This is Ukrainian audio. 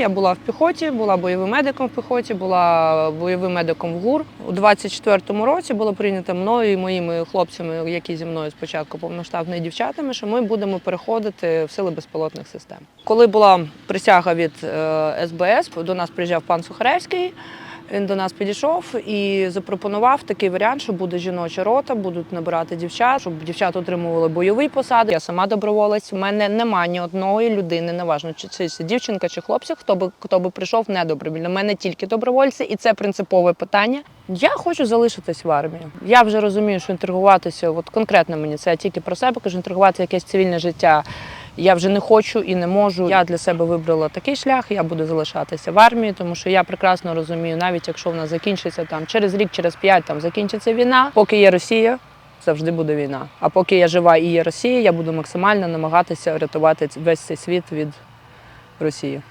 Я була в піхоті, була бойовим медиком в піхоті, була бойовим медиком в ГУР. У 24-му році було прийнято мною і моїми хлопцями, які зі мною спочатку повноштабні дівчатами, що ми будемо переходити в сили безпілотних систем. Коли була присяга від е, СБС, до нас приїжджав пан Сухаревський. Він до нас підійшов і запропонував такий варіант, що буде жіноча рота, будуть набирати дівчат, щоб дівчата отримували бойові посади. Я сама доброволець. У мене немає ні одної людини, неважно, чи це чи дівчинка чи хлопчик, хто би хто би прийшов не добровільно. У мене тільки добровольці, і це принципове питання. Я хочу залишитись в армії. Я вже розумію, що інтригуватися, от конкретно мені це я тільки про себе кажу, інтригувати якесь цивільне життя. Я вже не хочу і не можу. Я для себе вибрала такий шлях. Я буду залишатися в армії, тому що я прекрасно розумію, навіть якщо вона закінчиться там через рік, через п'ять там закінчиться війна, поки є Росія. Завжди буде війна. А поки я жива і є Росія, я буду максимально намагатися рятувати весь цей світ від Росії.